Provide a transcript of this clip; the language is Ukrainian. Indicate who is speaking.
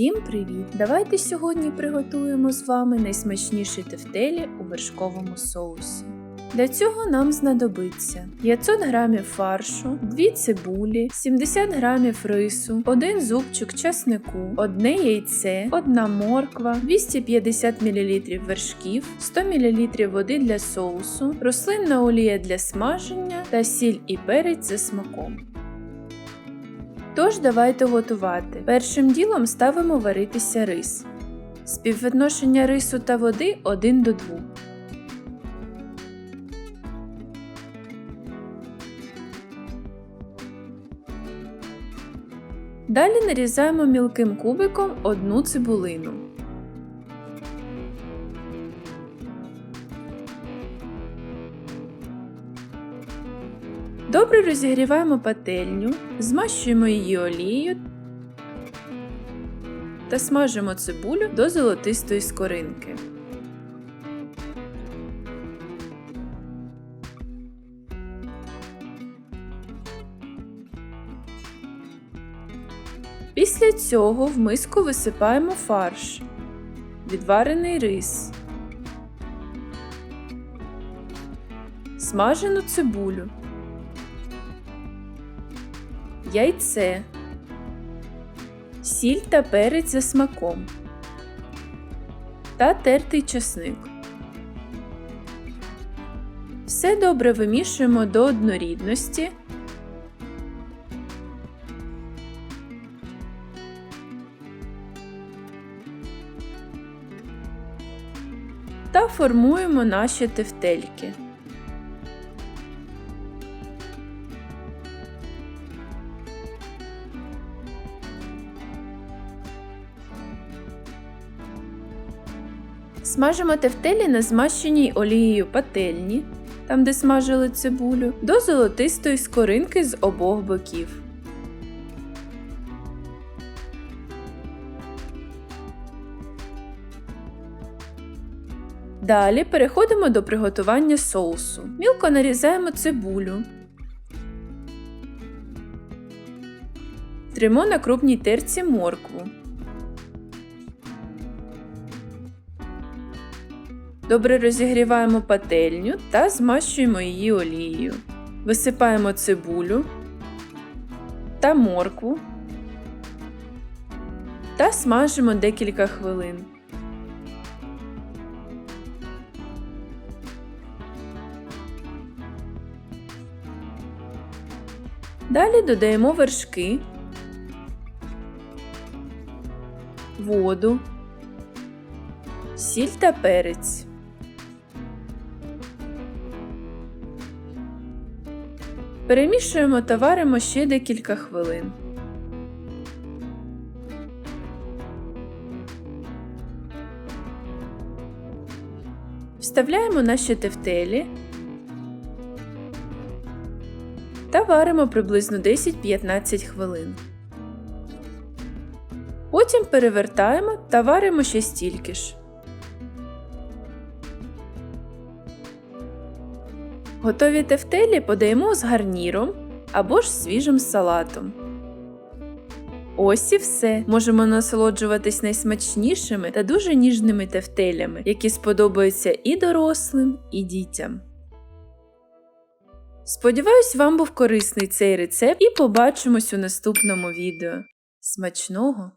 Speaker 1: Всім привіт! Давайте сьогодні приготуємо з вами найсмачніші тефтелі у вершковому соусі. Для цього нам знадобиться 500 г фаршу, 2 цибулі, 70 г рису, 1 зубчик часнику, 1 яйце, 1 морква, 250 мл вершків, 100 мл води для соусу, рослинна олія для смаження та сіль і перець за смаком. Тож давайте готувати. Першим ділом ставимо варитися рис. Співвідношення рису та води 1 до 2. Далі нарізаємо мілким кубиком одну цибулину. Добре розігріваємо пательню, змащуємо її олією та смажимо цибулю до золотистої скоринки. Після цього в миску висипаємо фарш, відварений рис, смажену цибулю. Яйце, сіль та перець за смаком. Та тертий часник. Все добре вимішуємо до однорідності. Та формуємо наші тефтельки. Смажимо тефтелі на змащеній олією пательні, там де смажили цибулю, до золотистої скоринки з обох боків. Далі переходимо до приготування соусу. Мілко нарізаємо цибулю. Тримо на крупній терці моркву. Добре розігріваємо пательню та змащуємо її олією. Висипаємо цибулю та моркву та смажимо декілька хвилин. Далі додаємо вершки, воду, сіль та перець. Перемішуємо та варимо ще декілька хвилин. Вставляємо наші тефтелі та варимо приблизно 10-15 хвилин. Потім перевертаємо та варимо ще стільки ж. Готові тефтелі подаємо з гарніром або ж свіжим салатом. Ось і все. Можемо насолоджуватись найсмачнішими та дуже ніжними тефтелями, які сподобаються і дорослим, і дітям. Сподіваюсь, вам був корисний цей рецепт і побачимось у наступному відео. Смачного!